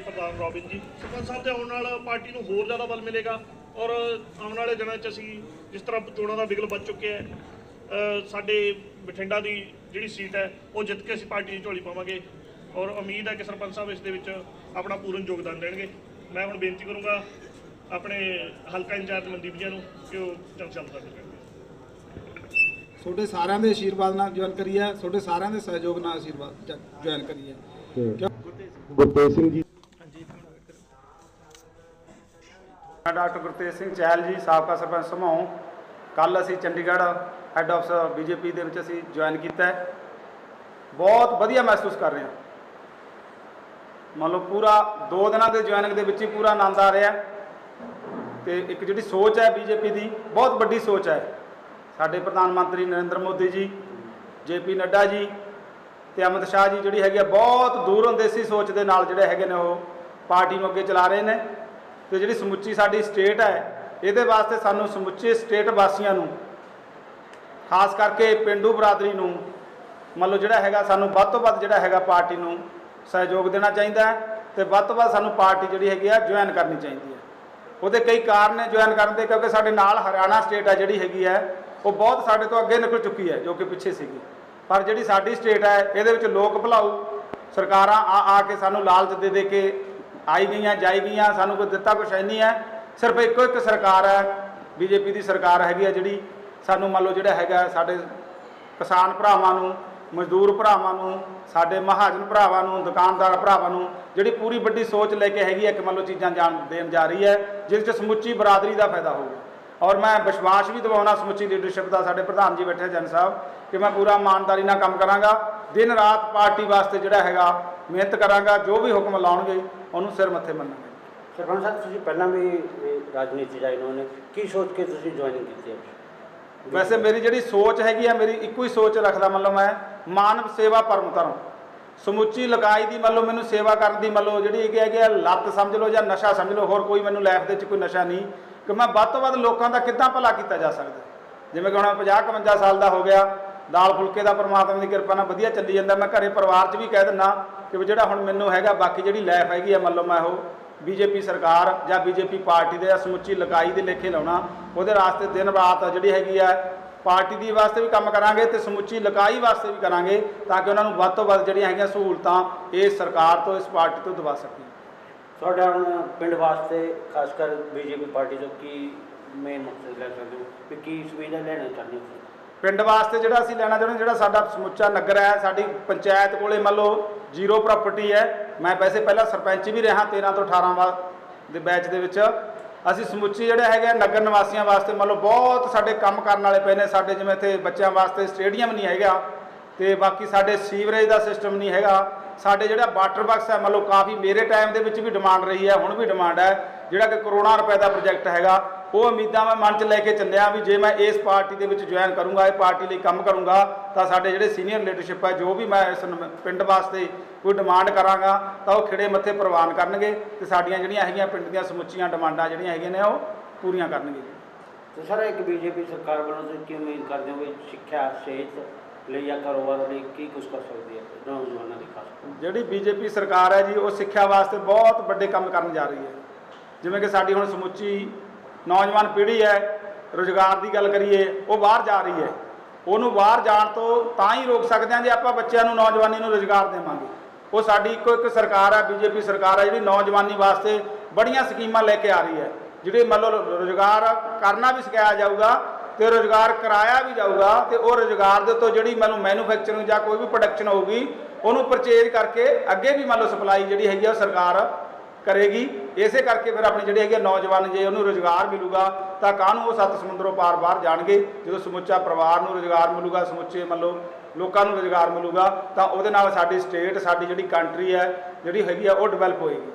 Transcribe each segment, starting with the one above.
ਪ੍ਰਧਾਨ ਰੋਬਿਨ ਜੀ ਸਰਪੰਚ ਸਾਹਿਬ ਦੇ ਆਉਣ ਨਾਲ ਪਾਰਟੀ ਨੂੰ ਹੋਰ ਜ਼ਿਆਦਾ ਬਲ ਮਿਲੇਗਾ ਔਰ ਆਉਣ ਵਾਲੇ ਦਿਨਾਂ 'ਚ ਅਸੀਂ ਜਿਸ ਤਰ੍ਹਾਂ ਚੋਣਾਂ ਦਾ ਵਿਗਲ ਵੱਜ ਚੁੱਕਿਆ ਹੈ ਸਾਡੇ ਬਠਿੰਡਾ ਦੀ ਜਿਹੜੀ ਸੀਟ ਹੈ ਉਹ ਜਿੱਤ ਕੇ ਅਸੀਂ ਪਾਰਟੀ ਦੀ ਝੋਲੀ ਪਾਵਾਂਗੇ। ਔਰ ਉਮੀਦ ਹੈ ਕਿ ਸਰਪੰਚ ਸਾਹਿਬ ਇਸ ਦੇ ਵਿੱਚ ਆਪਣਾ ਪੂਰਨ ਯੋਗਦਾਨ ਦੇਣਗੇ। ਮੈਂ ਹੁਣ ਬੇਨਤੀ ਕਰੂੰਗਾ ਆਪਣੇ ਹਲਕਾ ਇੰਚਾਰਜ ਮਨਦੀਪ ਜੀ ਨੂੰ ਕਿ ਉਹ ਜਨ ਸ਼ਬਦ ਦਾ ਕਰਨਗੇ ਤੁਹਾਡੇ ਸਾਰਿਆਂ ਦੇ ਆਸ਼ੀਰਵਾਦ ਨਾਲ ਜੁਆਇਨ ਕਰੀ ਹੈ ਤੁਹਾਡੇ ਸਾਰਿਆਂ ਦੇ ਸਹਿਯੋਗ ਨਾਲ ਆਸ਼ੀਰਵਾਦ ਜੁਆਇਨ ਕਰੀ ਹੈ ਕਿਉਂ- ਗੁਰਤੇਜ ਸਿੰਘ ਜੀ। ਮੈਂ ਡਾਕਟਰ ਗੁਰਤੇਜ ਸਿੰਘ ਚਹਿਲ ਜੀ ਸਾਬਕਾ ਸਰਪੰਚ ਸਮਾਉ ਕੱਲ ਅਸੀਂ ਚੰਡੀਗੜ੍ਹ ਹੈੱਡ ਆਫਿਸ ਬੀਜੇਪੀ ਦੇ ਵਿੱਚ ਅਸੀਂ ਜੁਆਇਨ ਕੀਤਾ ਹੈ। ਬਹੁਤ ਵਧੀਆ ਮਹਿਸੂਸ ਕਰ ਰਹੇ ਹਾਂ। ਮੰਨ ਲਓ ਪੂਰਾ 2 ਦਿਨਾਂ ਦੇ ਜੁਆਇਨਿੰਗ ਦੇ ਵਿੱਚ ਹੀ ਪੂਰਾ ਆਨੰਦ ਆ ਰਿਹਾ ਹੈ। ਤੇ ਇੱਕ ਜਿਹੜੀ ਸੋਚ ਹੈ ਬੀਜੇਪੀ ਦੀ, ਬਹੁਤ ਵੱਡੀ ਸੋਚ ਹੈ। ਸਾਡੇ ਪ੍ਰਧਾਨ ਮੰਤਰੀ ਨਰਿੰਦਰ ਮੋਦੀ ਜੀ ਜੇਪੀ ਨੱਡਾ ਜੀ ਤੇ ਅਮਿਤ ਸ਼ਾਹ ਜੀ ਜਿਹੜੀ ਹੈਗੀ ਆ, ਬਹੁਤ ਦੂਰ ਅੰਦੇਸੀ ਸੋਚ ਦੇ ਨਾਲ ਜਿਹੜੇ ਹੈਗੇ ਨੇ ਉਹ ਪਾਰਟੀ ਨੂੰ ਅੱਗੇ ਚਲਾ ਰਹੇ ਨੇ। ਤੇ ਜਿਹੜੀ ਸਮੁੱਚੀ ਸਾਡੀ ਸਟੇਟ ਹੈ, ਇਹਦੇ ਵਾਸਤੇ ਸਾਨੂੰ ਸਮੁੱਚੇ ਸਟੇਟ ਵਾਸੀਆਂ ਨੂੰ ਖਾਸ ਕਰਕੇ ਪਿੰਡੂ ਬਰਾਦਰੀ ਨੂੰ, ਮੰਨ ਲਓ ਜਿਹੜਾ ਹੈਗਾ ਸਾਨੂੰ ਵੱਧ ਤੋਂ ਵੱਧ ਜਿਹੜਾ ਹੈਗਾ ਪਾਰਟੀ ਨੂੰ ਸਹਿਯੋਗ ਦੇਣਾ ਚਾਹੀਦਾ ਹੈ ਤੇ ਵੱਧ ਤੋਂ ਵੱਧ ਸਾਨੂੰ ਪਾਰਟੀ ਜਿਹੜੀ ਹੈਗੀ ਆ ਜੁਆਇਨ ਕਰਨੀ ਚਾਹੀਦੀ ਹੈ। ਉਹਦੇ ਕਈ ਕਾਰਨ ਨੇ ਜੁਆਇਨ ਕਰਨ ਦੇ, ਕਿਉਂਕਿ ਸਾਡੇ ਨਾਲ ਹਰਿਆਣਾ ਸਟੇਟ ਹੈ ਜਿਹੜੀ ਹੈਗੀ ਹੈ, ਉਹ ਬਹੁਤ ਸਾਡੇ ਤੋਂ ਅੱਗੇ ਨਿਕਲ ਚੁੱਕੀ ਹੈ ਜੋ ਕਿ ਪਿੱਛੇ ਸੀਗੀ। ਪਰ ਜਿਹੜੀ ਸਾਡੀ ਸਟੇਟ ਹੈ, ਇਹਦੇ ਵਿੱਚ ਲੋਕ ਭਲਾਊ ਸਰਕਾਰਾਂ ਆ ਆ ਕੇ ਸਾਨੂੰ ਲਾਲਚ ਦੇ ਦੇ ਕੇ ਆਈ ਗਈਆਂ, ਜਾਈ ਗਈਆਂ, ਸਾਨੂੰ ਕੋਈ ਦਿੱਤਾ ਕੁਛ ਹੈ ਨਹੀਂ ਹੈ। ਸਿਰਫ ਇੱਕੋ ਇੱਕ ਸਰਕਾਰ ਹੈ, ਬੀਜੇਪੀ ਦੀ ਸਰਕਾਰ ਹੈਗੀ ਹੈ ਜਿਹੜੀ ਸਾਨੂੰ ਮੰਨ ਲਓ ਜਿਹੜਾ ਹੈਗਾ ਸਾਡੇ ਕਿਸਾਨ ਭਰਾਵਾਂ ਨੂੰ, ਮਜ਼ਦੂਰ ਭਰਾਵਾਂ ਨੂੰ, ਸਾਡੇ ਮਹਾਜਨ ਭਰਾਵਾਂ ਨੂੰ, ਦੁਕਾਨਦਾਰ ਭਰਾਵਾਂ ਨੂੰ, ਜਿਹੜੀ ਪੂਰੀ ਵੱਡੀ ਸੋਚ ਲੈ ਕੇ ਹੈਗੀ ਹੈ ਕਿ ਮੰਨ ਲਓ ਚੀਜ਼ਾਂ ਜਾਣ, ਦੇਣ ਜਾ ਰਹੀ ਹੈ, ਜਿਸ 'ਚ ਸਮੁੱਚੀ ਬਰਾਦਰੀ ਦਾ ਫਾਇਦਾ ਹੋਊਗਾ। ਔਰ ਮੈਂ ਵਿਸ਼ਵਾਸ ਵੀ ਦਿਵਾਉਣਾ ਸਮੁੱਚੀ ਲੀਡਰਸ਼ਿਪ ਦਾ, ਸਾਡੇ ਪ੍ਰਧਾਨ ਜੀ ਬੈਠੇ ਜਨ ਸਾਹਿਬ, ਕਿ ਮੈਂ ਪੂਰਾ ਇਮਾਨਦਾਰੀ ਨਾਲ ਕੰਮ ਕਰਾਂਗਾ, ਦਿਨ ਰਾਤ ਪਾਰਟੀ ਵਾਸਤੇ ਜਿਹੜਾ ਹੈਗਾ, ਮਿਹਨਤ ਕਰਾਂਗਾ, ਜੋ ਵੀ ਹੁਕਮ ਲਾਉਣਗੇ, ਉਹਨੂੰ ਸਿਰ ਮੱਥੇ ਮੰਨਾਂਗੇ। ਸਰਪੰਚ ਸਾਹਿਬ, ਤੁਸੀਂ ਪਹਿਲਾਂ ਵੀ ਇਹ ਰਾਜਨੀਤੀ ਜਾਈ ਨੇ ਕੀ ਸੋਚ ਕੇ ਤੁਸੀਂ ਜੁਆਇਨਿੰਗ ਕੀਤੀ ਹੈ? ਵੈਸੇ ਮੇਰੀ ਜਿਹੜੀ ਸੋਚ ਹੈਗੀ ਆ, ਮੇਰੀ ਇੱਕੋ ਹੀ ਸੋਚ ਰੱਖਦਾ ਮਤਲਬ ਮੈਂ, ਮਾਨਵ ਸੇਵਾ ਪਰਮ ਧਰਮ। ਸਮੁੱਚੀ ਲਗਾਈ ਦੀ ਮੰਨ ਮੈਨੂੰ ਸੇਵਾ ਕਰਨ ਦੀ ਮੰਨ ਲਓ ਜਿਹੜੀ ਹੈਗੀ ਹੈਗੀ ਆ, ਲੱਤ ਸਮਝ ਲਓ ਜਾਂ ਨਸ਼ਾ ਸਮਝ ਲਓ, ਹੋਰ ਕੋਈ ਮੈਨੂੰ ਲਾਈਫ ਦੇ ਵਿੱਚ ਕੋਈ ਨਸ਼ਾ ਨਹੀਂ, ਕਿ ਮੈਂ ਵੱਧ ਤੋਂ ਵੱਧ ਲੋਕਾਂ ਦਾ ਕਿੱਦਾਂ ਭਲਾ ਕੀਤਾ ਜਾ ਸਕਦਾ। ਜਿਵੇਂ ਕਿ ਹੁਣ 50 51 ਸਾਲ ਦਾ ਹੋ ਗਿਆ, ਦਾਲ ਫੁਲਕੇ ਦਾ ਪਰਮਾਤਮਾ ਦੀ ਕਿਰਪਾ ਨਾਲ ਵਧੀਆ ਚੱਲੀ ਜਾਂਦਾ, ਮੈਂ ਘਰੇ ਪਰਿਵਾਰ 'ਚ ਵੀ ਕਹਿ ਦਿੰਦਾ ਕਿ ਵੀ ਜਿਹੜਾ ਹੁਣ ਮੈਨੂੰ ਹੈਗਾ, ਬਾਕੀ ਜਿਹੜੀ ਲਾਈਫ ਹੈਗੀ ਆ ਮੰਨ ਲਓ ਮੈਂ ਉਹ ਬੀਜੇਪੀ ਸਰਕਾਰ ਜਾਂ ਬੀਜੇਪੀ ਪਾਰਟੀ ਦੇ ਸਮੁੱਚੀ ਲਗਾਈ ਦੇ ਲੇਖੇ ਲਾਉਣਾ ਉਹਦੇ ਵਾਸਤੇ ਦਿਨ ਰਾਤ ਜਿਹੜੀ ਹੈਗੀ ਆ ਪਾਰਟੀ ਦੀ ਵਾਸਤੇ ਵੀ ਕੰਮ ਕਰਾਂਗੇ ਤੇ ਸਮੁੱਚੀ ਲਕਾਈ ਵਾਸਤੇ ਵੀ ਕਰਾਂਗੇ ਤਾਂ ਕਿ ਉਹਨਾਂ ਨੂੰ ਵੱਧ ਤੋਂ ਵੱਧ ਜਿਹੜੀਆਂ ਹੈਗੀਆਂ ਸਹੂਲਤਾਂ ਇਸ ਸਰਕਾਰ ਤੋਂ ਇਸ ਪਾਰਟੀ ਤੋਂ ਦਵਾ ਸਕੀਏ। ਤੁਹਾਡਾ ਹੁਣ ਪਿੰਡ ਵਾਸਤੇ ਖਾਸ ਕਰ ਬੀਜੇਪੀ ਪਾਰਟੀ ਤੋਂ ਕੀ ਮੇਨ ਮਕਸਦ ਲੈ ਸਕਦੇ ਹੋ? ਕਿ ਕੀ ਸੁਵਿਧਾ ਲੈਣਾ ਚਾਹੁੰਦੇ ਹੋ ਪਿੰਡ ਵਾਸਤੇ ਜਿਹੜਾ ਅਸੀਂ ਲੈਣਾ ਚਾਹੁੰਦੇ ਜਿਹੜਾ ਸਾਡਾ ਸਮੁੱਚਾ ਨਗਰ ਹੈ ਸਾਡੀ ਪੰਚਾਇਤ ਕੋਲੇ ਮੰਨ ਲਓ ਜ਼ੀਰੋ ਪ੍ਰਾਪਰਟੀ ਹੈ ਮੈਂ ਵੈਸੇ ਪਹਿਲਾਂ ਸਰਪੰਚ ਵੀ ਰਿਹਾ 13 ਤੋਂ 18 ਵਾ ਦੇ ਬੈਚ ਦੇ ਵਿੱਚ। ਅਸੀਂ ਸਮੁੱਚੀ ਜਿਹੜੇ ਹੈਗੇ ਆ ਨਗਰ ਨਿਵਾਸੀਆਂ ਵਾਸਤੇ ਮੰਨ ਲਓ ਬਹੁਤ ਸਾਡੇ ਕੰਮ ਕਰਨ ਵਾਲੇ ਪਏ ਨੇ, ਸਾਡੇ ਜਿਵੇਂ ਇੱਥੇ ਬੱਚਿਆਂ ਵਾਸਤੇ ਸਟੇਡੀਅਮ ਨਹੀਂ ਹੈਗਾ ਤੇ ਬਾਕੀ ਸਾਡੇ ਸੀਵਰੇਜ ਦਾ ਸਿਸਟਮ ਨਹੀਂ ਹੈਗਾ। ਸਾਡੇ ਜਿਹੜਾ ਵਾਟਰ ਬਾਕਸ ਹੈ, ਮੰਨ ਲਓ ਕਾਫੀ ਮੇਰੇ ਟਾਈਮ ਦੇ ਵਿੱਚ ਵੀ ਡਿਮਾਂਡ ਰਹੀ ਹੈ, ਹੁਣ ਵੀ ਡਿਮਾਂਡ ਹੈ। ਜਿਹੜਾ ਕਿ ਕਰੋੜਾਂ ਰੁਪਏ ਦਾ ਪ੍ਰੋਜੈਕਟ ਹੈਗਾ, ਉਹ ਉਮੀਦਾਂ ਮੈਂ ਮਨ 'ਚ ਲੈ ਕੇ ਚੱਲਿਆ ਵੀ ਜੇ ਮੈਂ ਇਸ ਪਾਰਟੀ ਦੇ ਵਿੱਚ ਜੁਆਇਨ ਕਰੂੰਗਾ, ਇਹ ਪਾਰਟੀ ਲਈ ਕੰਮ ਕਰੂੰਗਾ, ਤਾਂ ਸਾਡੇ ਜਿਹੜੇ ਸੀਨੀਅਰ ਲੀਡਰਸ਼ਿਪ ਹੈ, ਜੋ ਵੀ ਮੈਂ ਇਸ ਪਿੰਡ ਵਾਸਤੇ ਕੋਈ ਡਿਮਾਂਡ ਕਰਾਂਗਾ ਤਾਂ ਉਹ ਖਿੜੇ ਮੱਥੇ ਪ੍ਰਵਾਨ ਕਰਨਗੇ ਤੇ ਸਾਡੀਆਂ ਜਿਹੜੀਆਂ ਹੈਗੀਆਂ ਪਿੰਡ ਦੀਆਂ ਸਮੁੱਚੀਆਂ ਡਿਮਾਂਡਾਂ ਜਿਹੜੀਆਂ ਹੈਗੀਆਂ ਨੇ ਉਹ ਪੂਰੀਆਂ ਕਰਨਗੇ। ਤੇ ਸਰ ਇੱਕ ਬੀਜੇਪੀ ਸਰਕਾਰ ਵੱਲੋਂ ਤੁਸੀਂ ਕੀ ਉਮੀਦ ਕਰਦੇ ਹੋ ਵੀ ਸਿੱਖਿਆ ਸਿਹਤ ਲਈ ਜਾਂ ਕਾਰੋਬਾਰ ਲਈ ਕੀ ਕੁਝ ਕਰ ਸਕਦੀ ਹੈ? ਨੌਜਵਾਨਾਂ ਦੀ ਖਾਸ ਜਿਹੜੀ ਬੀਜੇਪੀ ਸਰਕਾਰ ਹੈ ਜੀ ਉਹ ਸਿੱਖਿਆ ਵਾਸਤੇ ਬਹੁਤ ਵੱਡੇ ਕੰਮ ਕਰਨ ਜਾ ਰਹੀ ਹੈ। ਜਿਵੇਂ ਕਿ ਸਾਡੀ ਹੁਣ ਸਮੁੱਚੀ ਨੌਜਵਾਨ ਪੀੜ੍ਹੀ ਹੈ ਰੋਜ਼ਗਾਰ ਦੀ ਗੱਲ ਕਰੀਏ ਉਹ ਬਾਹਰ ਜਾ ਰਹੀ ਹੈ। ਉਹਨੂੰ ਬਾਹਰ ਜਾਣ ਤੋਂ ਤਾਂ ਹੀ ਰੋਕ ਸਕਦੇ ਹਾਂ ਜੇ ਆਪਾਂ ਬੱਚਿਆਂ ਨੂੰ ਨੌਜਵਾਨੀ ਨੂੰ ਰੋਜ਼ਗਾਰ ਦੇਵਾਂਗੇ। ਉਹ ਸਾਡੀ ਇੱਕੋ ਇੱਕ ਸਰਕਾਰ ਹੈ ਬੀਜੇਪੀ ਸਰਕਾਰ ਹੈ ਜਿਹੜੀ ਨੌਜਵਾਨੀ ਵਾਸਤੇ ਬੜੀਆਂ ਸਕੀਮਾਂ ਲੈ ਕੇ ਆ ਰਹੀ ਹੈ। ਜਿਹੜੇ ਮੰਨ ਲਓ ਰੋਜ਼ਗਾਰ ਕਰਨਾ ਵੀ ਸਿਖਾਇਆ ਜਾਊਗਾ ਤੇ ਰੋਜ਼ਗਾਰ ਕਰਾਇਆ ਵੀ ਜਾਊਗਾ ਤੇ ਉਹ ਰੋਜ਼ਗਾਰ ਦੇ ਉੱਤੋਂ ਜਿਹੜੀ ਮੰਨ ਲਓ ਮੈਨੂਫੈਕਚਰਿੰਗ ਜਾਂ ਕੋਈ ਵੀ ਪ੍ਰੋਡਕਸ਼ਨ ਹੋਊਗੀ, ਉਹਨੂੰ ਪਰਚੇਜ ਕਰਕੇ ਅੱਗੇ ਵੀ ਮੰਨ ਲਓ ਸਪਲਾਈ ਜਿਹੜੀ ਹੈਗੀ ਆ ਉਹ ਸਰਕਾਰ ਕਰੇਗੀ। ਇਸੇ ਕਰਕੇ ਫਿਰ ਆਪਣੀ ਜਿਹੜੀ ਹੈਗੀ ਆ ਨੌਜਵਾਨ ਜੇ ਉਹਨੂੰ ਰੋਜ਼ਗਾਰ ਮਿਲੂਗਾ ਤਾਂ ਕਾਹਨੂੰ ਉਹ ਸੱਤ ਸਮੁੰਦਰੋਂ ਪਾਰ ਬਾਹਰ ਜਾਣਗੇ। ਜਦੋਂ ਸਮੁੱਚਾ ਪਰਿਵਾਰ ਨੂੰ ਰੋਜ਼ਗਾਰ ਮਿਲੂਗਾ, ਸਮੁੱਚੇ ਮੰਨ ਲਓ ਲੋਕਾਂ ਨੂੰ ਰੋਜ਼ਗਾਰ ਮਿਲੂਗਾ ਤਾਂ ਉਹਦੇ ਨਾਲ ਸਾਡੀ ਸਟੇਟ ਸਾਡੀ ਜਿਹੜੀ ਕੰਟਰੀ ਹੈ ਜਿਹੜੀ ਹੈਗੀ ਆ ਉਹ ਡਿਵੈਲਪ ਹੋਏਗੀ।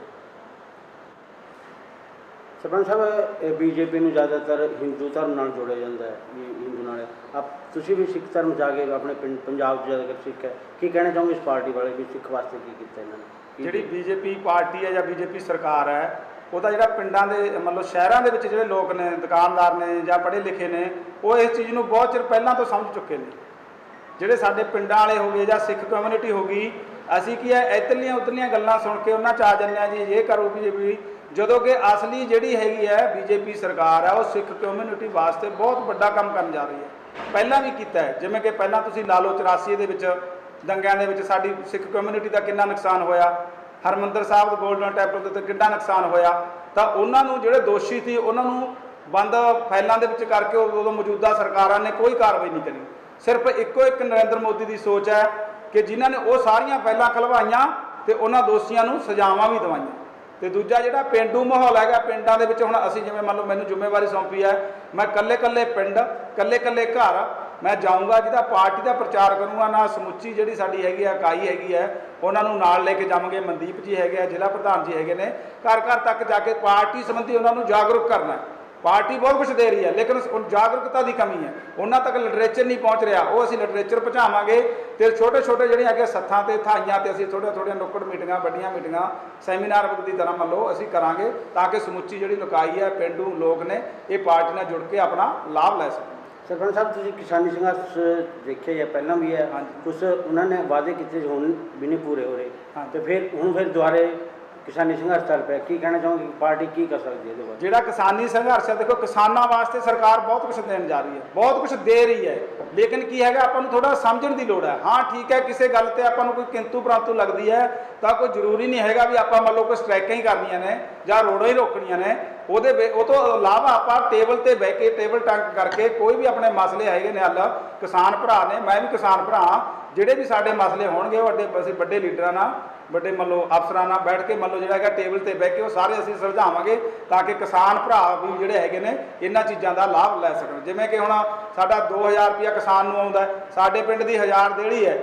ਸਰਪੰਚ ਸਾਹਿਬ ਬੀਜੇਪੀ ਨੂੰ ਜ਼ਿਆਦਾਤਰ ਹਿੰਦੂ ਧਰਮ ਨਾਲ ਜੋੜਿਆ ਜਾਂਦਾ ਹੈ ਹਿੰਦੂ ਨਾਲ। ਆਪ ਤੁਸੀਂ ਵੀ ਸਿੱਖ ਧਰਮ ਜਾ ਕੇ ਆਪਣੇ ਪਿੰਡ ਪੰਜਾਬ 'ਚ ਜ਼ਿਆਦਾਤਰ ਸਿੱਖ ਹੈ। ਕੀ ਕਹਿਣਾ ਚਾਹੋਗੇ ਇਸ ਪਾਰਟੀ ਵਾਲੇ ਵੀ ਸਿੱਖ ਵਾਸਤੇ ਕੀ ਕੀਤਾ ਇਹਨਾਂ ਨੇ? ਜਿਹੜੀ ਬੀਜੇਪੀ ਪਾਰਟੀ ਹੈ ਜਾਂ ਬੀਜੇਪੀ ਸਰਕਾਰ ਹੈ ਉਹਦਾ ਜਿਹੜਾ ਪਿੰਡਾਂ ਦੇ ਮਤਲਬ ਸ਼ਹਿਰਾਂ ਦੇ ਵਿੱਚ ਜਿਹੜੇ ਲੋਕ ਨੇ ਦੁਕਾਨਦਾਰ ਨੇ ਜਾਂ ਪੜ੍ਹੇ ਲਿਖੇ ਨੇ ਉਹ ਇਸ ਚੀਜ਼ ਨੂੰ ਬਹੁਤ ਚਿਰ ਪਹਿਲਾਂ ਤੋਂ ਸਮਝ ਚੁੱਕੇ ਨੇ। ਜਿਹੜੇ ਸਾਡੇ ਪਿੰਡਾਂ ਵਾਲੇ ਹੋ ਗਏ ਜਾਂ ਸਿੱਖ ਕਮਿਊਨਿਟੀ ਹੋ ਗਈ, ਅਸੀਂ ਕੀ ਹੈ, ਇੱਧਰਲੀਆਂ ਉੱਧਰਲੀਆਂ ਗੱਲਾਂ ਸੁਣ ਕੇ ਉਹਨਾਂ ਚ ਆ ਜਾਂਦੇ ਆ ਜੀ, ਇਹ ਕਰੋ ਬੀਜੇਪੀ। ਜਦੋਂ ਕਿ ਅਸਲੀ ਜਿਹੜੀ ਹੈਗੀ ਹੈ ਬੀਜੇਪੀ ਸਰਕਾਰ ਹੈ, ਉਹ ਸਿੱਖ ਕਮਿਊਨਿਟੀ ਵਾਸਤੇ ਬਹੁਤ ਵੱਡਾ ਕੰਮ ਕਰਨ ਜਾ ਰਹੀ ਹੈ। ਪਹਿਲਾਂ ਵੀ ਕੀਤਾ ਹੈ, ਜਿਵੇਂ ਕਿ ਪਹਿਲਾਂ ਤੁਸੀਂ ਲਾ ਲਓ 84 ਦੇ ਵਿੱਚ, ਦੰਗਿਆਂ ਦੇ ਵਿੱਚ ਸਾਡੀ ਸਿੱਖ ਕਮਿਊਨਿਟੀ ਦਾ ਕਿੰਨਾ ਨੁਕਸਾਨ ਹੋਇਆ। ਹਰਮੰਦਰ ਸਾਹਿਬ ਦੇ ਗੋਲਡਨ ਟੈਂਪਲ ਦੇ ਉੱਤੇ ਕਿੰਨਾ ਨੁਕਸਾਨ ਹੋਇਆ। ਤਾਂ ਉਹਨਾਂ ਨੂੰ ਜਿਹੜੇ ਦੋਸ਼ੀ ਸੀ, ਉਹਨਾਂ ਨੂੰ ਬੰਦ ਫਾਈਲਾਂ ਦੇ ਵਿੱਚ ਕਰਕੇ ਉਦੋਂ ਉਦੋਂ ਮੌਜੂਦਾ ਸਰਕਾਰਾਂ ਨੇ ਕੋਈ ਕਾਰਵਾਈ ਨਹੀਂ ਕਰੀ। ਸਿਰਫ ਇੱਕੋ ਇੱਕ ਨਰਿੰਦਰ ਮੋਦੀ ਦੀ ਸੋਚ ਹੈ ਕਿ ਜਿਨ੍ਹਾਂ ਨੇ ਉਹ ਸਾਰੀਆਂ ਫਾਈਲਾਂ ਖਲਵਾਈਆਂ ਤੇ ਉਹਨਾਂ ਦੋਸ਼ੀਆਂ ਨੂੰ ਸਜ਼ਾਵਾਂ ਵੀ ਦਵਾਈਆਂ। ਤੇ ਦੂਜਾ ਜਿਹੜਾ ਪਿੰਡੂ ਮਾਹੌਲ ਹੈਗਾ, ਪਿੰਡਾਂ ਦੇ ਵਿੱਚ ਹੁਣ ਅਸੀਂ ਜਿਵੇਂ ਮੰਨ ਲਓ ਮੈਨੂੰ ਜ਼ਿੰਮੇਵਾਰੀ ਸੌਂਪੀ ਹੈ, ਮੈਂ ਕੱਲੇ ਕੱਲੇ ਪਿੰਡ ਕੱਲੇ ਕੱਲੇ ਘਰ, ਮੈਂ ਜਾਊਂਗਾ ਜਿਹਦਾ ਪਾਰਟੀ ਦਾ ਪ੍ਰਚਾਰ ਕਰੂੰਗਾ, ਨਾ ਸਮੁੱਚੀ ਜਿਹੜੀ ਸਾਡੀ ਹੈਗੀ ਆ, ਇਕਾਈ ਹੈਗੀ ਹੈ, ਉਹਨਾਂ ਨੂੰ ਨਾਲ ਲੈ ਕੇ ਜਾਵਾਂਗੇ, ਮਨਦੀਪ ਜੀ ਹੈਗੇ ਆ, ਜ਼ਿਲ੍ਹਾ ਪ੍ਰਧਾਨ ਜੀ ਹੈਗੇ ਨੇ ਘਰ ਘਰ ਤੱਕ ਜਾ ਕੇ ਪਾਰਟੀ ਸੰਬੰਧੀ ਉਹਨਾਂ ਨੂੰ ਜਾਗਰੂਕ ਕਰਨਾ ਪਾਰਟੀ ਬਹੁਤ ਕੁਝ ਦੇ ਰਹੀ ਹੈ ਲੇਕਿਨ ਉਹ ਜਾਗਰੂਕਤਾ ਦੀ ਕਮੀ ਹੈ। ਉਹਨਾਂ ਤੱਕ ਲਿਟਰੇਚਰ ਨਹੀਂ ਪਹੁੰਚ ਰਿਹਾ। ਉਹ ਅਸੀਂ ਲਿਟਰੇਚਰ ਪਹੁੰਚਾਵਾਂਗੇ ਤੇ ਛੋਟੇ ਛੋਟੇ ਜਿਹੜੀਆਂ ਅੱਗੇ ਸੱਥਾਂ ਤੇ ਥਾਈਆਂ ਤੇ ਅਸੀਂ ਥੋੜ੍ਹੀਆਂ ਥੋੜ੍ਹੀਆਂ ਨੁੱਕੜ ਮੀਟਿੰਗਾਂ ਵੱਡੀਆਂ ਮੀਟਿੰਗਾਂ ਸੈਮੀਨਾਰ ਵਗ ਦੀ ਤਰ੍ਹਾਂ ਮੰਨ ਲਓ ਅਸੀਂ ਕਰਾਂਗੇ ਤਾਂ ਕਿ ਸਮੁੱਚੀ ਜਿਹੜੀ ਲੁਕਾਈ ਹੈ ਪਿੰਡੂ ਲੋਕ ਨੇ ਇਹ ਪਾਰਟੀ ਨਾਲ ਜੁੜ ਕੇ ਆਪਣਾ ਲਾਭ ਲੈ ਸਕਣ। ਸਰਪੰਚ ਸਾਹਿਬ ਤੁਸੀਂ ਕਿਸਾਨੀ ਸੰਘਰਸ਼ ਦੇਖਿਆ ਜਾਂ ਪਹਿਲਾਂ ਵੀ ਹੈ। ਹਾਂਜੀ। ਕੁਝ ਉਹਨਾਂ ਨੇ ਵਾਅਦੇ ਕੀਤੇ ਹੁਣ ਵੀ ਨਹੀਂ ਪੂਰੇ ਹੋ ਰਹੇ। ਤੇ ਫਿਰ ਹੁਣ ਫਿਰ ਦੁਬਾਰੇ ਕਿਸਾਨੀ ਸੰਘਰਸ਼ ਚੱਲ ਪਿਆ, ਕੀ ਕਹਿਣਾ ਚਾਹੋਗੇ? ਪਾਰਟੀ ਕੀ ਕਰ ਸਕਦੀ ਹੈ ਇਹਦੇ ਬਾਰੇ? ਜਿਹੜਾ ਕਿਸਾਨੀ ਸੰਘਰਸ਼ ਹੈ, ਦੇਖੋ, ਕਿਸਾਨਾਂ ਵਾਸਤੇ ਸਰਕਾਰ ਬਹੁਤ ਕੁਝ ਦੇਣ ਜਾ ਰਹੀ ਹੈ, ਬਹੁਤ ਕੁਝ ਦੇ ਰਹੀ ਹੈ। ਲੇਕਿਨ ਕੀ ਹੈਗਾ, ਆਪਾਂ ਨੂੰ ਥੋੜਾ ਸਮਝਣ ਦੀ ਲੋੜ ਹੈ। ਹਾਂ, ਠੀਕ ਹੈ, ਕਿਸੇ ਗੱਲ ਤੇ ਆਪਾਂ ਨੂੰ ਕੋਈ ਕਿੰਤੂ ਪ੍ਰੰਤੂ ਲੱਗਦੀ ਹੈ, ਤਾਂ ਕੋਈ ਜ਼ਰੂਰੀ ਨਹੀਂ ਹੈਗਾ ਵੀ ਆਪਾਂ ਮੰਨ ਲਓ ਕੋਈ ਸਟ੍ਰਾਈਕਾਂ ਹੀ ਕਰਨੀਆਂ ਨੇ ਜਾਂ ਰੋਡਾਂ ਹੀ ਰੋਕਣੀਆਂ ਨੇ। ਉਹਦੇ ਵੇ- ਉਹ ਤੋਂ ਇਲਾਵਾ ਆਪਾਂ ਟੇਬਲ ਤੇ ਬਹਿ ਕੇ, ਟੇਬਲ ਟੰਗ ਕਰਕੇ ਕੋਈ ਵੀ ਆਪਣੇ ਮਸਲੇ ਹੈਗੇ ਨੇ ਹੱਲ, ਕਿਸਾਨ ਭਰਾ ਨੇ, ਮੈਂ ਵੀ ਕਿਸਾਨ ਭਰਾ ਹਾਂ, ਜਿਹੜੇ ਵੀ ਸਾਡੇ ਮਸਲੇ ਹੋਣਗੇ, ਉਹ ਵੱਡੇ ਵੱਡੇ ਲੀਡਰਾਂ ਨਾਲ ਵੱਡੇ ਮੰਨ ਲਓ ਅਫਸਰਾਂ ਨਾਲ ਬੈਠ ਕੇ ਮੰਨ ਲਓ ਜਿਹੜਾ ਹੈਗਾ ਟੇਬਲ ਤੇ ਬਹਿ ਕੇ ਉਹ ਸਾਰੇ ਅਸੀਂ ਸੁਲਝਾਵਾਂਗੇ ਤਾਂ ਕਿ ਕਿਸਾਨ ਭਰਾ ਵੀ ਜਿਹੜੇ ਹੈਗੇ ਨੇ ਇਹਨਾਂ ਚੀਜ਼ਾਂ ਦਾ ਲਾਭ ਲੈ ਸਕਣ। ਜਿਵੇਂ ਕਿ ਹੁਣ ਸਾਡਾ 2000 ਰੁਪਇਆ ਕਿਸਾਨ ਨੂੰ ਆਉਂਦਾ ਸਾਡੇ ਪਿੰਡ ਦੀ 1000 ਦੇੜੀ ਹੈ।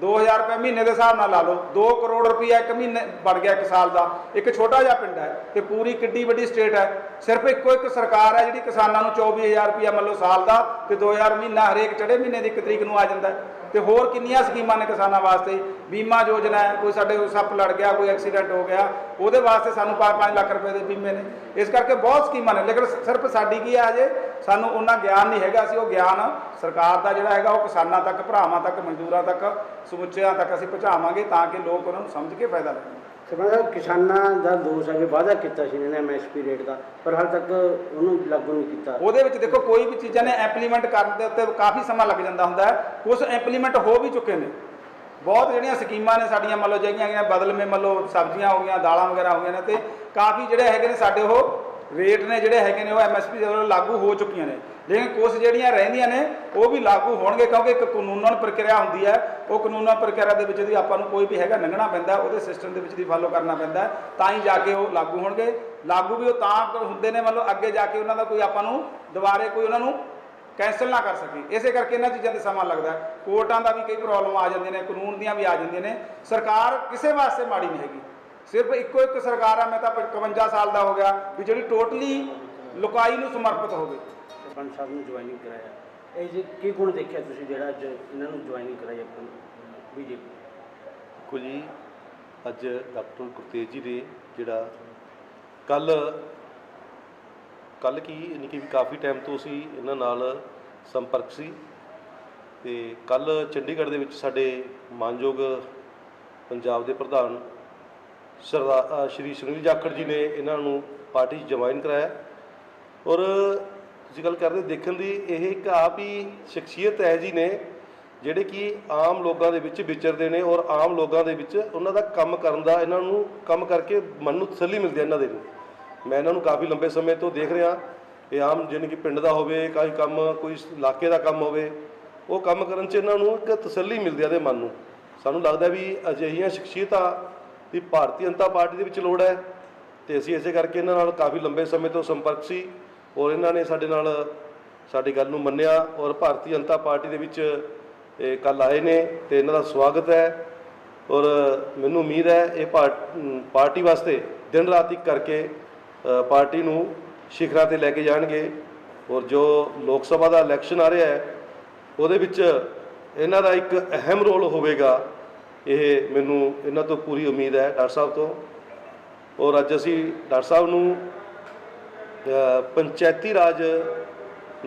2000 ਰੁਪਏ ਮਹੀਨੇ ਦੇ ਹਿਸਾਬ ਨਾਲ ਲਾ ਲਓ। 2 ਕਰੋੜ ਰੁਪਇਆ ਇੱਕ ਮਹੀਨੇ ਬਣ ਗਿਆ ਇੱਕ ਸਾਲ ਦਾ। ਇੱਕ ਛੋਟਾ ਜਿਹਾ ਪਿੰਡ ਹੈ ਤੇ ਪੂਰੀ ਕਿੱਡੀ ਵੱਡੀ ਸਟੇਟ ਹੈ। ਸਿਰਫ ਇੱਕੋ ਇੱਕ ਸਰਕਾਰ ਹੈ ਜਿਹੜੀ ਕਿਸਾਨਾਂ ਨੂੰ 24000 ਰੁਪਇਆ ਮੰਨ ਲਓ ਸਾਲ ਦਾ ਤੇ 2000 ਮਹੀਨਾ ਹਰੇਕ ਚੜੇ ਮਹੀਨੇ ਦੀ ਇੱਕ ਤਰੀਕ ਨੂੰ ਆ ਜਾਂਦਾ ਤੇ ਹੋਰ ਕਿੰਨੀਆਂ ਸਕੀਮਾਂ ਨੇ ਕਿਸਾਨਾਂ ਵਾਸਤੇ? ਬੀਮਾ ਯੋਜਨਾ ਹੈ, ਕੋਈ ਸਾਡੇ ਸੱਪ ਲੜ ਗਿਆ, ਕੋਈ ਐਕਸੀਡੈਂਟ ਹੋ ਗਿਆ, ਉਹਦੇ ਵਾਸਤੇ ਸਾਨੂੰ 5-5 ਲੱਖ ਰੁਪਏ ਦੇ ਬੀਮੇ ਨੇ। ਇਸ ਕਰਕੇ ਬਹੁਤ ਸਕੀਮਾਂ ਨੇ, ਲੇਕਿਨ ਸਿਰਫ ਸਾਡੀ ਕੀ ਹੈ ਅਜੇ ਸਾਨੂੰ ਉਹਨਾਂ ਗਿਆਨ ਨਹੀਂ ਹੈਗਾ, ਅਸੀਂ ਉਹ ਗਿਆਨ ਸਰਕਾਰ ਦਾ ਜਿਹੜਾ ਹੈਗਾ, ਉਹ ਕਿਸਾਨਾਂ ਤੱਕ, ਭਰਾਵਾਂ ਤੱਕ, ਮਜ਼ਦੂਰਾਂ ਤੱਕ, ਸਮੁੱਚਿਆਂ ਤੱਕ ਅਸੀਂ ਪਹੁੰਚਾਵਾਂਗੇ ਤਾਂ ਕਿ ਲੋਕ ਉਹਨਾਂ ਨੂੰ ਸਮਝ ਕੇ ਫਾਇਦਾ ਲੈਣ। ਸਰਪੰਚ ਕਿਸਾਨਾਂ ਦਾ ਦੋਸ਼ ਹੈ ਕਿ ਵਾਅਦਾ ਕੀਤਾ ਸੀ ਇਹਨਾਂ ਨੇ ਐਮਐਸਪੀ ਰੇਟ ਦਾ, ਪਰ ਹਾਲ ਤੱਕ ਉਹਨੂੰ ਲਾਗੂ ਨਹੀਂ ਕੀਤਾ। ਉਹਦੇ ਵਿੱਚ ਦੇਖੋ, ਕੋਈ ਵੀ ਚੀਜ਼ਾਂ ਨੇ ਇੰਪਲੀਮੈਂਟ ਕਰਨ ਦੇ ਉੱਤੇ ਕਾਫੀ ਸਮਾਂ ਲੱਗ ਜਾਂਦਾ ਹੁੰਦਾ ਹੈ। ਕੁਝ ਇੰਪਲੀਮੈਂਟ ਹੋ ਵੀ ਚੁੱਕੇ ਨੇ। ਬਹੁਤ ਜਿਹੜੀਆਂ ਸਕੀਮਾਂ ਨੇ ਸਾਡੀਆਂ, ਮੰਨ ਲਓ ਜਿਹੜੀਆਂ ਹੈਗੀਆਂ ਬਦਲਵੇਂ ਮੰਨ ਲਓ ਸਬਜ਼ੀਆਂ ਹੋ ਗਈਆਂ, ਦਾਲਾਂ ਵਗੈਰਾ ਹੋ ਗਈਆਂ ਨੇ ਤੇ ਕਾਫੀ ਜਿਹੜੇ ਹੈਗੇ ਨੇ ਸਾਡੇ ਉਹ ਰੇਟ ਨੇ ਜਿਹੜੇ ਹੈਗੇ ਨੇ ਉਹ ਐਮਐਸਪੀ ਦੇ ਵੱਲੋਂ ਲਾਗੂ ਹੋ ਚੁੱਕੀਆਂ ਨੇ। ਲੇਕਿਨ ਕੁਝ ਜਿਹੜੀਆਂ ਰਹਿੰਦੀਆਂ ਨੇ, ਉਹ ਵੀ ਲਾਗੂ ਹੋਣਗੇ ਕਿਉਂਕਿ ਇੱਕ ਕਾਨੂੰਨਨ ਪ੍ਰਕਿਰਿਆ ਹੁੰਦੀ ਹੈ। ਉਹ ਕਾਨੂੰਨਨ ਪ੍ਰਕਿਰਿਆ ਦੇ ਵਿੱਚ ਦੀ ਆਪਾਂ ਨੂੰ ਕੋਈ ਵੀ ਹੈਗਾ ਲੰਘਣਾ ਪੈਂਦਾ ਉਹਦੇ ਸਿਸਟਮ ਦੇ ਵਿੱਚ ਦੀ ਫਾਲੋ ਕਰਨਾ ਪੈਂਦਾ ਤਾਂ ਹੀ ਜਾ ਕੇ ਉਹ ਲਾਗੂ ਹੋਣਗੇ। ਲਾਗੂ ਵੀ ਉਹ ਤਾਂ ਹੁੰਦੇ ਨੇ, ਮਤਲਬ ਅੱਗੇ ਜਾ ਕੇ ਉਹਨਾਂ ਦਾ ਕੋਈ ਆਪਾਂ ਨੂੰ ਦੁਬਾਰੇ ਕੋਈ ਉਹਨਾਂ ਨੂੰ ਕੈਂਸਲ ਨਾ ਕਰ ਸਕੇ। ਇਸੇ ਕਰਕੇ ਇਹਨਾਂ ਚੀਜ਼ਾਂ ਤੇ ਸਮਾਂ ਲੱਗਦਾ ਕੋਰਟਾਂ ਦਾ ਵੀ ਕਈ ਪ੍ਰੋਬਲਮ ਆ ਜਾਂਦੀਆਂ ਨੇ, ਕਾਨੂੰਨ ਦੀਆਂ ਵੀ ਆ ਜਾਂਦੀਆਂ ਨੇ। ਸਰਕਾਰ ਕਿਸੇ ਵਾਸਤੇ ਮਾੜੀ ਨਹੀਂ ਹੈਗੀ। ਸਿਰਫ ਇੱਕੋ ਇੱਕ ਸਰਕਾਰ ਆ, ਮੈਂ ਤਾਂ 51 ਸਾਲ ਦਾ ਹੋ ਗਿਆ, ਵੀ ਜਿਹੜੀ ਟੋਟਲੀ ਲੁਕਾਈ ਨੂੰ ਸਮਰਪਿਤ ਹੋਵੇ। ਸਰਪੰਚ ਸਾਹਿਬ ਨੂੰ ਜੁਆਇਨਿੰਗ ਕਰਾਇਆ। ਇਹ ਜੀ ਕੀ ਗੁਣ ਦੇਖਿਆ ਤੁਸੀਂ ਜਿਹੜਾ ਅੱਜ ਇਹਨਾਂ ਨੂੰ ਜੁਆਇਨਿੰਗ ਕਰਾਈ ਆਪਣੀ ਬੀਜੇਪੀ? ਦੇਖੋ ਜੀ, ਅੱਜ ਡਾਕਟਰ ਗੁਰਤੇਜ ਜੀ ਨੇ ਜਿਹੜਾ ਕੱਲ ਕੱਲ ਕੀ ਯਾਨੀ ਕਿ ਕਾਫੀ ਟਾਈਮ ਤੋਂ ਅਸੀਂ ਇਹਨਾਂ ਨਾਲ ਸੰਪਰਕ ਸੀ ਤੇ ਕੱਲ ਚੰਡੀਗੜ੍ਹ ਦੇ ਵਿੱਚ ਸਾਡੇ ਮਾਨਯੋਗ ਪੰਜਾਬ ਦੇ ਪ੍ਰਧਾਨ ਸਰਦਾਰ ਸ਼੍ਰੀ ਸੁਨੀਲ ਜਾਖੜ ਜੀ ਨੇ ਇਹਨਾਂ ਨੂੰ ਪਾਰਟੀ 'ਚ ਜੁਆਇਨ ਕਰਾਇਆ ਔਰ ਤੁਸੀਂ ਗੱਲ ਕਰਦੇ, ਦੇਖਣ ਦੀ ਇਹ ਇੱਕ ਆਪ ਹੀ ਸ਼ਖਸੀਅਤ ਹੈ ਜੀ ਨੇ, ਜਿਹੜੇ ਕਿ ਆਮ ਲੋਕਾਂ ਦੇ ਵਿੱਚ ਵਿਚਰਦੇ ਨੇ ਔਰ ਆਮ ਲੋਕਾਂ ਦੇ ਵਿੱਚ ਉਹਨਾਂ ਦਾ ਕੰਮ ਕਰਨ ਦਾ, ਇਹਨਾਂ ਨੂੰ ਕੰਮ ਕਰਕੇ ਮਨ ਨੂੰ ਤਸੱਲੀ ਮਿਲਦੀ ਹੈ ਇਹਨਾਂ ਦੇ ਨੂੰ ਮੈਂ ਇਹਨਾਂ ਨੂੰ ਕਾਫੀ ਲੰਬੇ ਸਮੇਂ ਤੋਂ ਦੇਖ ਰਿਹਾ, ਇਹ ਆਮ ਜਿਵੇਂ ਕਿ ਪਿੰਡ ਦਾ ਹੋਵੇ, ਕੋਈ ਕੰਮ, ਕੋਈ ਇਲਾਕੇ ਦਾ ਕੰਮ ਹੋਵੇ, ਉਹ ਕੰਮ ਕਰਨ 'ਚ ਇਹਨਾਂ ਨੂੰ ਇੱਕ ਤਸੱਲੀ ਮਿਲਦੀ ਹੈ ਦੇ ਮਨ ਨੂੰ। ਸਾਨੂੰ ਲੱਗਦਾ ਵੀ ਅਜਿਹੀਆਂ ਸ਼ਖਸੀਅਤਾਂ ਦੀ ਭਾਰਤੀ ਜਨਤਾ ਪਾਰਟੀ ਦੇ ਵਿੱਚ ਲੋੜ ਹੈ ਤੇ ਅਸੀਂ ਇਸੇ ਕਰਕੇ ਇਹਨਾਂ ਨਾਲ ਕਾਫੀ ਲੰਬੇ ਸਮੇਂ ਤੋਂ ਸੰਪਰਕ ਸੀ। ਔਰ ਇਹਨਾਂ ਨੇ ਸਾਡੇ ਨਾਲ ਸਾਡੀ ਗੱਲ ਨੂੰ ਮੰਨਿਆ ਔਰ ਭਾਰਤੀ ਜਨਤਾ ਪਾਰਟੀ ਦੇ ਵਿੱਚ ਇਹ ਕੱਲ ਆਏ ਨੇ ਤੇ ਇਹਨਾਂ ਦਾ ਸਵਾਗਤ ਹੈ। ਔਰ ਮੈਨੂੰ ਉਮੀਦ ਹੈ ਇਹ ਪਾਰ- ਪਾਰਟੀ ਵਾਸਤੇ ਦਿਨ ਰਾਤ ਇੱਕ ਕਰਕੇ ਪਾਰਟੀ ਨੂੰ ਸਿਖਰਾਂ ਤੇ ਲੈ ਕੇ ਜਾਣਗੇ। ਔਰ ਜੋ ਲੋਕ ਸਭਾ ਦਾ ਇਲੈਕਸ਼ਨ ਆ ਰਿਹਾ ਹੈ, ਉਹਦੇ ਵਿੱਚ ਇਹਨਾਂ ਦਾ ਇੱਕ ਅਹਿਮ ਰੋਲ ਹੋਵੇਗਾ, ਇਹ ਮੈਨੂੰ ਇਹਨਾਂ ਤੋਂ ਪੂਰੀ ਉਮੀਦ ਹੈ ਡਾਕਟਰ ਸਾਹਿਬ ਤੋਂ। ਔਰ ਅੱਜ ਅਸੀਂ ਡਾਕਟਰ ਸਾਹਿਬ ਨੂੰ ਪੰਚਾਇਤੀ ਰਾਜ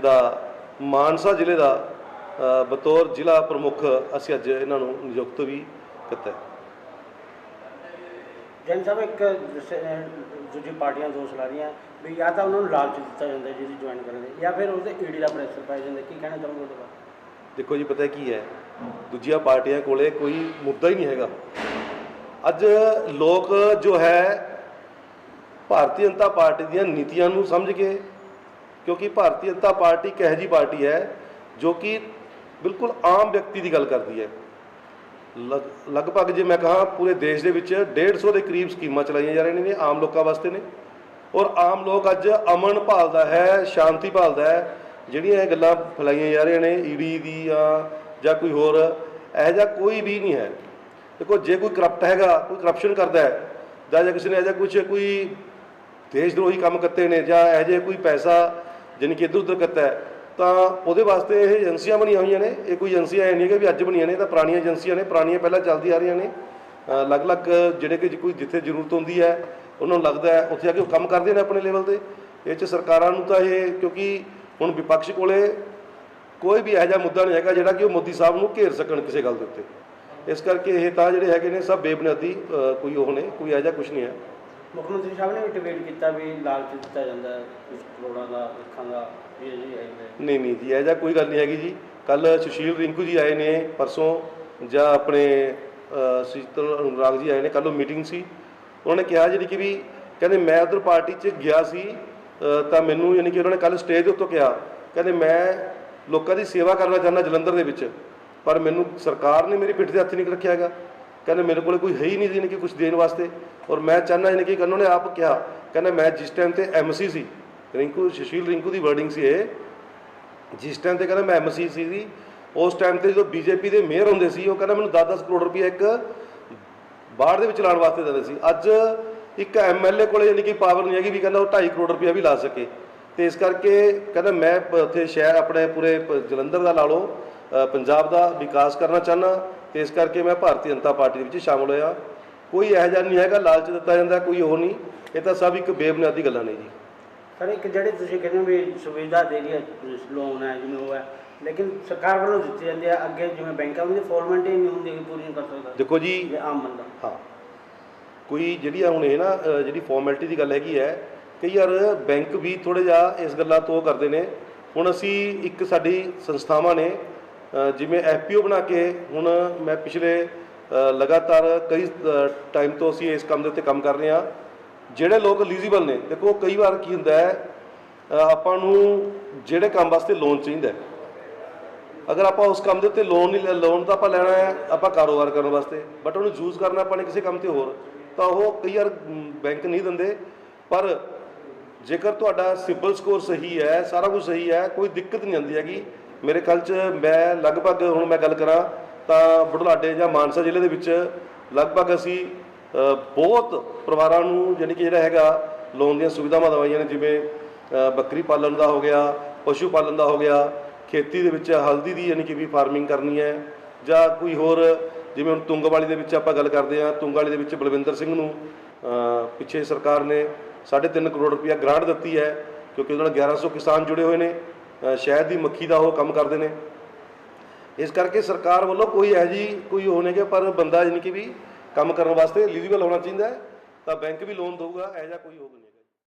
ਦਾ ਮਾਨਸਾ ਜ਼ਿਲ੍ਹੇ ਦਾ ਬਤੌਰ ਜ਼ਿਲ੍ਹਾ ਪ੍ਰਮੁੱਖ ਅਸੀਂ ਅੱਜ ਇਹਨਾਂ ਨੂੰ ਨਿਯੁਕਤ ਵੀ ਕੀਤਾ ਜੈਨ ਸਾਹਿਬ ਇੱਕ ਦੂਜੀ ਪਾਰਟੀਆਂ ਦੋਸ਼ ਲਾ ਰਹੀਆਂ ਵੀ ਜਾਂ ਤਾਂ ਉਹਨਾਂ ਨੂੰ ਲਾਲਚ ਦਿੱਤਾ ਜਾਂਦਾ ਜਿਹਦੀ ਜੁਆਇਨ ਕਰਨ ਦੇ ਜਾਂ ਫਿਰ ਉਹਦੇ ਈਡੀ ਦਾ ਪ੍ਰੈਸ਼ਰ ਪਾਇਆ ਜਾਂਦਾ ਕੀ ਕਹਿਣਾ ਚਾਹੋਗੇ ਉਹਦੇ ਬਾਰੇ? ਦੇਖੋ ਜੀ ਪਤਾ ਕੀ ਹੈ ਦੂਜੀਆਂ ਪਾਰਟੀਆਂ ਕੋਲੇ ਕੋਈ ਮੁੱਦਾ ਹੀ ਨਹੀਂ ਹੈਗਾ। ਅੱਜ ਲੋਕ ਜੋ ਹੈ ਭਾਰਤੀ ਜਨਤਾ ਪਾਰਟੀ ਦੀਆਂ ਨੀਤੀਆਂ ਨੂੰ ਸਮਝ ਕੇ, ਕਿਉਂਕਿ ਭਾਰਤੀ ਜਨਤਾ ਪਾਰਟੀ ਇੱਕ ਇਹੋ ਜਿਹੀ ਪਾਰਟੀ ਹੈ ਜੋ ਕਿ ਬਿਲਕੁਲ ਆਮ ਵਿਅਕਤੀ ਦੀ ਗੱਲ ਕਰਦੀ ਹੈ। ਲਗ- ਲਗਭਗ ਜੇ ਮੈਂ ਕਹਾਂ, ਪੂਰੇ ਦੇਸ਼ ਦੇ ਵਿੱਚ 150 ਦੇ ਕਰੀਬ ਸਕੀਮਾਂ ਚਲਾਈਆਂ ਜਾ ਰਹੀਆਂ ਨੇ, ਆਮ ਲੋਕਾਂ ਵਾਸਤੇ ਨੇ। ਔਰ ਆਮ ਲੋਕ ਅੱਜ ਅਮਨ ਭਾਲਦਾ ਹੈ, ਸ਼ਾਂਤੀ ਭਾਲਦਾ ਹੈ, ਜਿਹੜੀਆਂ ਇਹ ਗੱਲਾਂ ਫੈਲਾਈਆਂ ਜਾ ਰਹੀਆਂ ਨੇ ਈਡੀ ਦੀਆਂ ਜਾਂ ਕੋਈ ਹੋਰ, ਇਹੋ ਜਿਹਾ ਕੋਈ ਵੀ ਨਹੀਂ ਹੈ। ਦੇਖੋ, ਜੇ ਕੋਈ ਕਰਪਟ ਹੈਗਾ, ਕੋਈ ਕਰਪਸ਼ਨ ਕਰਦਾ ਹੈ, ਜਾਂ ਜੇ ਕਿਸੇ ਨੇ ਇਹੋ ਜਿਹਾ ਕੁਝ ਕੋਈ ਦੇਸ਼ ਦਰੋਹੀ ਕੰਮ ਕਰਤੇ ਨੇ ਜਾਂ ਇਹੋ ਜਿਹੇ ਕੋਈ ਪੈਸਾ ਜਾਣੀ ਕਿ ਇੱਧਰ ਉੱਧਰ ਕਰਤਾ ਹੈ, ਤਾਂ ਉਹਦੇ ਵਾਸਤੇ ਇਹ ਏਜੰਸੀਆਂ ਬਣੀਆਂ ਹੋਈਆਂ ਨੇ। ਇਹ ਕੋਈ ਏਜੰਸੀਆਂ ਐ ਨਹੀਂ ਕਿ ਵੀ ਅੱਜ ਬਣੀਆਂ ਨੇ ਤਾਂ ਪੁਰਾਣੀਆਂ ਏਜੰਸੀਆਂ ਨੇ, ਪੁਰਾਣੀਆਂ ਪਹਿਲਾਂ ਚੱਲਦੀ ਆ ਰਹੀਆਂ ਨੇ। ਅਲੱਗ-ਅਲੱਗ ਜਿਹੜੇ ਕਿ ਕੋਈ ਜਿੱਥੇ ਜ਼ਰੂਰਤ ਹੁੰਦੀ ਹੈ, ਉਹਨਾਂ ਨੂੰ ਲੱਗਦਾ ਹੈ, ਉੱਥੇ ਆ ਕੇ ਉਹ ਕੰਮ ਕਰਦੇ ਨੇ ਆਪਣੇ ਲੈਵਲ ਤੇ। ਇਹ 'ਚ ਸਰਕਾਰਾਂ ਨੂੰ ਤਾਂ ਇਹ ਕਿਉਂਕਿ ਹੁਣ ਵਿਪਕਸ਼ ਕੋਲੇ ਕੋਈ ਵੀ ਇਹੋ ਜਿਹਾ ਮੁੱਦਾ ਨਹੀਂ ਹੈਗਾ ਜਿਹੜਾ ਕਿ ਉਹ ਮੋਦੀ ਸਾਹਿਬ ਨੂੰ ਘੇਰ ਸਕਣ ਕਿਸੇ ਗੱਲ ਦੇ ਉੱਤੇ। ਇਸ ਕਰਕੇ ਇਹ ਤਾਂ ਜਿਹੜੇ ਹੈਗੇ ਨੇ ਸਭ ਬੇਬੁਨਿਆਦੀ ਕੋਈ ਉਹ ਨੇ, ਕੋਈ ਇਹੋ ਜਿਹਾ ਕੁਝ ਨਹੀਂ ਹੈ। ਮੁੱਖ ਮੰਤਰੀ ਸਾਹਿਬ ਨੇ ਵੀ ਟਵੀਟ ਕੀਤਾ ਵੀ ਲਾਲਚ ਦਿੱਤਾ ਜਾਂਦਾ ਹੈ ਕੁਝ ਕਰੋੜਾਂ ਦਾ ਲੱਖਾਂ ਦਾ ਇਹ ਜੀ ਹੈ। ਨਹੀਂ ਨਹੀਂ ਜੀ ਇਹ ਜਿਹਾ ਕੋਈ ਗੱਲ ਨਹੀਂ ਹੈਗੀ ਜੀ। ਕੱਲ ਸੁਸ਼ੀਲ ਰਿੰਕੂ ਜੀ ਆਏ ਨੇ ਪਰਸੋਂ ਜਾਂ ਆਪਣੇ ਅ, ਸ਼ੀਤਲ ਅਨੁਰਾਗ ਜੀ ਆਏ ਨੇ ਕੱਲ ਉਹ ਮੀਟਿੰਗ ਸੀ। ਉਹਨਾਂ ਨੇ ਕਿਹਾ ਜਿਹੜੀ ਕਿ ਵੀ ਕਹਿੰਦੇ ਮੈਂ ਉਧਰ ਪਾਰਟੀ 'ਚ ਗਿਆ ਸੀ ਤਾਂ ਮੈਨੂੰ ਯਾਨੀ ਕਿ ਉਹਨਾਂ ਨੇ ਕੱਲ ਸਟੇਜ ਦੇ ਉੱਤੋਂ ਕਿਹਾ ਕਹਿੰਦੇ ਮੈਂ ਲੋਕਾਂ ਦੀ ਸੇਵਾ ਕਰਨਾ ਚਾਹੁੰਦਾ ਜਲੰਧਰ ਦੇ ਵਿੱਚ ਪਰ ਮੈਨੂੰ ਸਰਕਾਰ ਨੇ ਮੇਰੀ ਪਿੱਠ ਤੇ ਹੱਥ ਨਹੀਂ ਰੱਖਿਆ ਹੈਗਾ। ਕਹਿੰਦੇ ਮੇਰੇ ਕੋਲ ਕੋਈ ਹੈ ਹੀ ਨਹੀਂ ਯਾਨੀ ਕਿ ਕੁਝ ਦੇਣ ਵਾਸਤੇ। ਔਰ ਮੈਂ ਚਾਹੁੰਦਾ ਯਾਨੀ ਕਿ ਉਹਨਾਂ ਨੇ ਆਪ ਕਿਹਾ, ਕਹਿੰਦਾ ਮੈਂ ਜਿਸ ਟਾਈਮ ਤੇ ਐਮਸੀ ਸੀ, ਰਿੰਕੂ, ਸੁਸ਼ੀਲ ਰਿੰਕੂ ਦੀ ਵਰਡਿੰਗ ਸੀ ਇਹ। ਜਿਸ ਟਾਈਮ ਤੇ ਕਹਿੰਦਾ ਮੈਂ ਐਮਸੀ ਸੀ ਸੀ, ਉਸ ਟਾਈਮ ਤੇ ਜਦੋਂ ਬੀਜੇਪੀ ਦੇ ਮੇਅਰ ਹੁੰਦੇ ਸੀ, ਉਹ ਕਹਿੰਦਾ ਮੈਨੂੰ 10-10 ਕਰੋੜ ਰੁਪਏ ਇੱਕ ਬਾਹਰ ਦੇ ਵਿੱਚ ਲਾਉਣ ਵਾਸਤੇ ਦਿੰਦੇ ਸੀ। ਅੱਜ ਇੱਕ ਐਮਐਲਏ ਕੋਲੇ ਯਾਨੀ ਕਿ ਪਾਵਰ ਨਹੀਂ ਹੈਗੀ ਵੀ ਕਹਿੰਦਾ ਉਹ 2.5 ਕਰੋੜ ਰੁਪਏ ਵੀ ਲਾ ਸਕੇ। ਤੇ ਇਸ ਕਰਕੇ ਕਹਿੰਦਾ ਮੈਂ ਉੱਥੇ ਸ਼ਹਿਰ ਆਪਣੇ ਪੂਰੇ ਜਲੰਧਰ ਦਾ ਲਾ ਲਓ ਪੰਜਾਬ ਦਾ ਵਿਕਾਸ ਕਰਨਾ ਚਾਹਨਾ ਤੇ ਇਸ ਕਰਕੇ ਮੈਂ ਭਾਰਤੀ ਜਨਤਾ ਪਾਰਟੀ ਦੇ ਵਿੱਚ ਸ਼ਾਮਲ ਹੋਇਆ। ਕੋਈ ਇਹੋ ਜਿਹਾ ਨਹੀਂ ਹੈਗਾ ਲਾਲਚ ਦਿੱਤਾ ਜਾਂਦਾ ਕੋਈ ਉਹ ਨਹੀਂ। ਇਹ ਤਾਂ ਸਭ ਇੱਕ ਬੇਬੁਨਿਆਦੀ ਗੱਲਾਂ ਨੇ ਜੀ। ਸਰ ਇੱਕ ਜਿਹੜੇ ਤੁਸੀਂ ਕਹਿੰਦੇ ਹੋ ਵੀ ਸੁਵਿਧਾ ਦੇ ਰਹੀ ਹੈ ਲੋਨ ਹੈ ਜਿਵੇਂ ਉਹ ਹੈ ਲੇਕਿਨ ਸਰਕਾਰ ਵੱਲੋਂ ਦਿੱਤੀ ਜਾਂਦੀ ਹੈ ਅੱਗੇ ਜਿਵੇਂ ਬੈਂਕਾਂ ਦੀ ਫਾਰਮੈਲਿਟੀ ਨਹੀਂ ਹੁੰਦੀ ਕਿ ਪੂਰੀ ਨਹੀਂ ਕਰ ਸਕਦਾ। ਦੇਖੋ ਜੀ ਆਮ ਬੰਦਾ। ਹਾਂ। ਕੋਈ ਜਿਹੜੀ ਹੁਣ ਇਹ ਨਾ ਜਿਹੜੀ ਫਾਰਮੈਲਿਟੀ ਦੀ ਗੱਲ ਹੈਗੀ ਹੈ ਕਈ ਵਾਰ ਬੈਂਕ ਵੀ ਥੋੜੇ ਜਿਹਾ ਇਸ ਗੱਲਾਂ ਤੋਂ ਕਰਦੇ ਨੇ। ਹੁਣ ਅਸੀਂ ਇੱਕ ਸਾਡੀ ਸੰਸਥਾਵਾਂ ਨੇ ਜਿਵੇਂ ਐਫਪੀਓ ਬਣਾ ਕੇ ਹੁਣ ਮੈਂ ਪਿਛਲੇ ਲਗਾਤਾਰ ਕਈ ਟਾਈਮ ਤੋਂ ਅਸੀਂ ਇਸ ਕੰਮ ਦੇ ਉੱਤੇ ਕੰਮ ਕਰ ਰਹੇ ਹਾਂ। ਜਿਹੜੇ ਲੋਕ ਐਲੀਜੀਬਲ ਨੇ, ਦੇਖੋ ਕਈ ਵਾਰ ਕੀ ਹੁੰਦਾ ਹੈ ਆਪਾਂ ਨੂੰ ਜਿਹੜੇ ਕੰਮ ਵਾਸਤੇ ਲੋਨ ਚਾਹੀਦਾ ਅਗਰ ਆਪਾਂ ਉਸ ਕੰਮ ਦੇ ਉੱਤੇ ਲੋਨ ਨਹੀਂ ਲੋਨ ਤਾਂ ਆਪਾਂ ਲੈਣਾ ਹੈ, ਆਪਾਂ ਕਾਰੋਬਾਰ ਕਰਨ ਵਾਸਤੇ। ਬਟ ਉਹਨੂੰ ਯੂਜ਼ ਕਰਨਾ ਆਪਾਂ ਨੇ ਕਿਸੇ ਕੰਮ ਤੇ ਹੋਰ, ਤਾਂ ਉਹ ਕਈ ਵਾਰ ਬੈਂਕ ਨਹੀਂ ਦਿੰਦੇ। ਪਰ ਜੇਕਰ ਤੁਹਾਡਾ ਸਿਬਲ ਸਕੋਰ ਸਹੀ ਹੈ, ਸਾਰਾ ਕੁਝ ਸਹੀ ਹੈ, ਕੋਈ ਦਿੱਕਤ ਨਹੀਂ ਆਉਂਦੀ ਹੈਗੀ। ਮੇਰੇ ਖਿਆਲ 'ਚ ਮੈਂ ਲਗਭਗ ਹੁਣ ਮੈਂ ਗੱਲ ਕਰਾਂ ਤਾਂ ਬੁਢਲਾਡੇ ਜਾਂ ਮਾਨਸਾ ਜ਼ਿਲ੍ਹੇ ਦੇ ਵਿੱਚ ਲਗਭਗ ਅਸੀਂ ਬਹੁਤ ਪਰਿਵਾਰਾਂ ਨੂੰ ਯਾਨੀ ਕਿ ਜਿਹੜਾ ਹੈਗਾ ਲੋਨ ਦੀਆਂ ਸੁਵਿਧਾਵਾਂ ਦਵਾਈਆਂ ਨੇ, ਜਿਵੇਂ ਬੱਕਰੀ ਪਾਲਣ ਦਾ ਹੋ ਗਿਆ, ਪਸ਼ੂ ਪਾਲਣ ਦਾ ਹੋ ਗਿਆ, ਖੇਤੀ ਦੇ ਵਿੱਚ ਹਲਦੀ ਦੀ ਯਾਨੀ ਕਿ ਵੀ ਫਾਰਮਿੰਗ ਕਰਨੀ ਹੈ, ਜਾਂ ਕੋਈ ਹੋਰ ਜਿਵੇਂ ਹੁਣ ਤੁੰਗਵਾਲੀ ਦੇ ਵਿੱਚ ਆਪਾਂ ਗੱਲ ਕਰਦੇ ਹਾਂ, ਤੁੰਗਵਾਲੀ ਦੇ ਵਿੱਚ ਬਲਵਿੰਦਰ ਸਿੰਘ ਨੂੰ ਪਿੱਛੇ ਸਰਕਾਰ ਨੇ 3.5 ਕਰੋੜ ਰੁਪਇਆ ਗ੍ਰਾਂਟ ਦਿੱਤੀ ਹੈ, ਕਿਉਂਕਿ ਉਹਦੇ ਨਾਲ 1100 ਕਿਸਾਨ ਜੁੜੇ ਹੋਏ ਨੇ ਸ਼ਹਿਦ ਦੀ ਮੱਖੀ ਦਾ ਉਹ ਕੰਮ ਕਰਦੇ ਨੇ। ਇਸ ਕਰਕੇ ਸਰਕਾਰ ਵੱਲੋਂ ਕੋਈ ਇਹੋ ਜਿਹੀ ਕੋਈ ਉਹ ਨਹੀਂ ਕਿ ਪਰ ਬੰਦਾ ਯਾਨੀ ਕਿ ਵੀ ਕੰਮ ਕਰਨ ਵਾਸਤੇ ਐਲੀਜੀਬਲ ਹੋਣਾ ਚਾਹੀਦਾ ਤਾਂ ਬੈਂਕ ਵੀ ਲੋਨ ਦਊਗਾ, ਇਹੋ ਜਿਹਾ ਕੋਈ ਹੋਗਾ ਨਹੀਂ।